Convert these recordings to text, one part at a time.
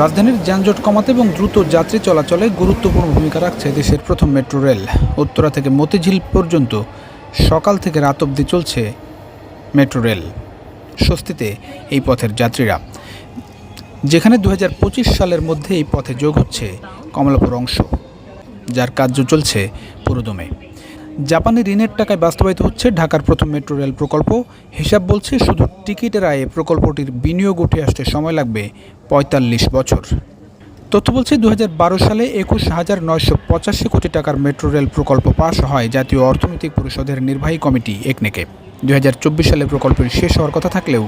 রাজধানীর যানজট কমাতে এবং দ্রুত যাত্রী চলাচলে গুরুত্বপূর্ণ ভূমিকা রাখছে দেশের প্রথম মেট্রো রেল। উত্তরা থেকে মতিঝিল পর্যন্ত সকাল থেকে রাত অবধি চলছে মেট্রো রেল। স্বস্তিতে এই পথের যাত্রীরা। যেখানে দু হাজার পঁচিশ সালের মধ্যে এই পথে যোগ হচ্ছে কমলাপুর অংশ, যার কার্য চলছে পুরোদমে। জাপানি ঋণের টাকায় বাস্তবায়িত হচ্ছে ঢাকার প্রথম মেট্রো রেল প্রকল্প। হিসাব বলছে শুধু টিকিটের আয়ে প্রকল্পটির বিনিয়োগ উঠে আসতে সময় লাগবে পঁয়তাল্লিশ বছর। তথ্য বলছে দু হাজার বারো সালে একুশ হাজার নয়শো পঁচাশি কোটি টাকার মেট্রো রেল প্রকল্প পাশ হয় জাতীয় অর্থনৈতিক পরিষদের নির্বাহী কমিটি, একনেকে। দু হাজার চব্বিশ সালে প্রকল্পের শেষ হওয়ার কথা থাকলেও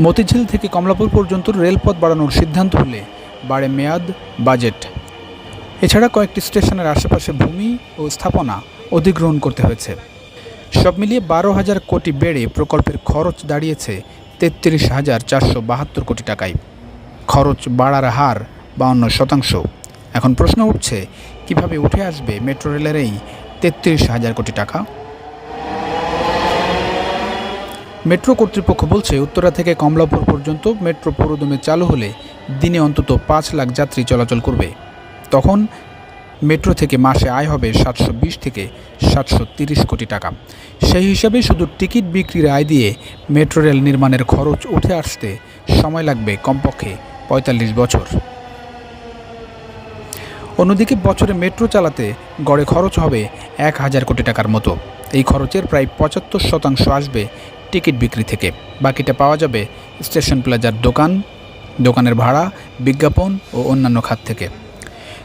মতিঝিল থেকে কমলাপুর পর্যন্ত রেলপথ বাড়ানোর সিদ্ধান্ত হলে বাড়ে মেয়াদ, বাজেট। এছাড়া কয়েকটি স্টেশনের আশেপাশে ভূমি ও স্থাপনা অধিগ্রহণ করতে হয়েছে। সব মিলিয়ে বারো হাজার কোটি বেড়ে প্রকল্পের খরচ দাঁড়িয়েছে তেত্রিশ হাজার চারশো বাহাত্তর কোটি টাকায়। খরচ বাড়ার হার বাউন্ন শতাংশ। এখন প্রশ্ন উঠছে, কীভাবে উঠে আসবে মেট্রো রেলের এই তেত্রিশ হাজার কোটি টাকা? মেট্রো কর্তৃপক্ষ বলছে, উত্তরা থেকে কমলাপুর পর্যন্ত মেট্রো পুরোদমে চালু হলে দিনে অন্তত পাঁচ লাখ যাত্রী চলাচল করবে। তখন মেট্রো থেকে মাসে আয় হবে সাতশো বিশ থেকে সাতশো তিরিশ কোটি টাকা। সেই হিসাবে শুধু টিকিট বিক্রির আয় দিয়ে মেট্রো রেল নির্মাণের খরচ উঠে আসতে সময় লাগবে কমপক্ষে পঁয়তাল্লিশ বছর। অন্যদিকে বছরে মেট্রো চালাতে গড়ে খরচ হবে এক হাজার কোটি টাকার মতো। এই খরচের প্রায় পঁচাত্তর শতাংশ আসবে টিকিট বিক্রি থেকে। বাকিটা পাওয়া যাবে স্টেশন প্লাজার দোকান, দোকানের ভাড়া, বিজ্ঞাপন ও অন্যান্য খাত থেকে।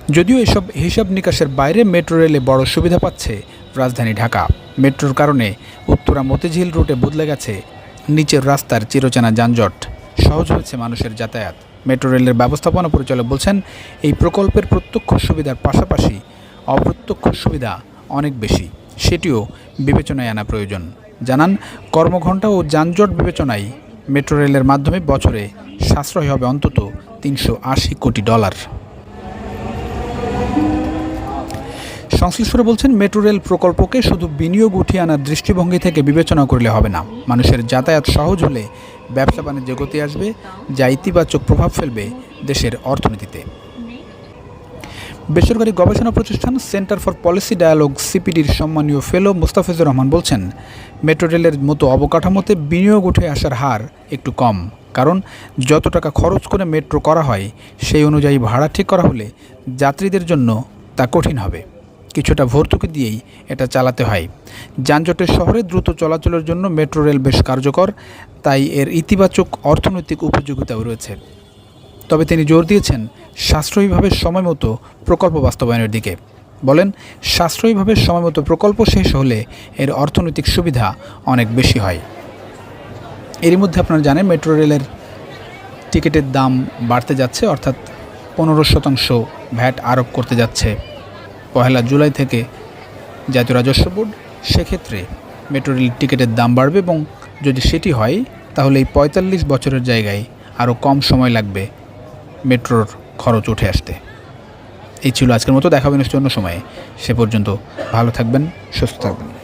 যদিও এসব হিসাব নিকাশের বাইরে মেট্রো রেলে বড় সুবিধা পাচ্ছে রাজধানী ঢাকা। মেট্রোর কারণে উত্তরা মতিঝিল রুটে বদলে গেছে নিচের রাস্তার চিরচেনা যানজট। সহজ হয়েছে মানুষের যাতায়াত। মেট্রো রেলের ব্যবস্থাপনা পরিচালক বলছেন, এই প্রকল্পের প্রত্যক্ষ সুবিধার পাশাপাশি অপ্রত্যক্ষ সুবিধা অনেক বেশি। সেটিও বিবেচনায় আনা প্রয়োজন। জানান, কর্মঘণ্টা ও যানজট বিবেচনায় মেট্রো রেলের মাধ্যমে বছরে সাশ্রয় হবে অন্তত তিনশো আশি কোটি ডলার। সংশ্লিষ্টরা বলছেন, মেট্রো রেল প্রকল্পকে শুধু বিনিয়োগ উঠিয়ে আনার দৃষ্টিভঙ্গি থেকে বিবেচনা করলে হবে না। মানুষের যাতায়াত সহজ হলে ব্যবসা বাণিজ্য গতি আসবে, যা ইতিবাচক প্রভাব ফেলবে দেশের অর্থনীতিতে। বেসরকারি গবেষণা প্রতিষ্ঠান সেন্টার ফর পলিসি ডায়ালগ সিপিডির সম্মানীয় ফেলো মুস্তাফিজুর রহমান বলছেন, মেট্রো রেলের মতো অবকাঠামোতে বিনিয়োগ উঠে আসার হার একটু কম, কারণ যত টাকা খরচ করে মেট্রো করা হয়, সেই অনুযায়ী ভাড়া ঠিক করা হলে যাত্রীদের জন্য তা কঠিন হবে। কিছুটা ভর্তুকি দিয়েই এটা চালাতে হয়। যানজটের শহরে দ্রুত চলাচলের জন্য মেট্রো রেল বেশ কার্যকর, তাই এর ইতিবাচক অর্থনৈতিক উপযোগিতাও রয়েছে। তবে তিনি জোর দিয়েছেন সাশ্রয়ীভাবে সময় মতো প্রকল্প বাস্তবায়নের দিকে। বলেন, সাশ্রয়ীভাবে সময় মতো প্রকল্প শেষ হলে এর অর্থনৈতিক সুবিধা অনেক বেশি হয়। এরই মধ্যে আপনারা জানেন, মেট্রো রেলের টিকিটের দাম বাড়তে যাচ্ছে, অর্থাৎ পনেরো শতাংশ ভ্যাট আরোপ করতে যাচ্ছে। পহেলা জুলাই থেকে জাতীয় রাজস্ব বোর্ড, সেক্ষেত্রে মেট্রো রেল টিকিটের দাম বাড়বে এবং যদি সেটি হয়, তাহলে এই পঁয়তাল্লিশ বছরের জায়গায় আরও কম সময় লাগবে মেট্রোর খরচ উঠে আসতে। এই ছিল আজকের মতো দেখাবেন অন্য সময়ে। সে পর্যন্ত ভালো থাকবেন, সুস্থ থাকবেন।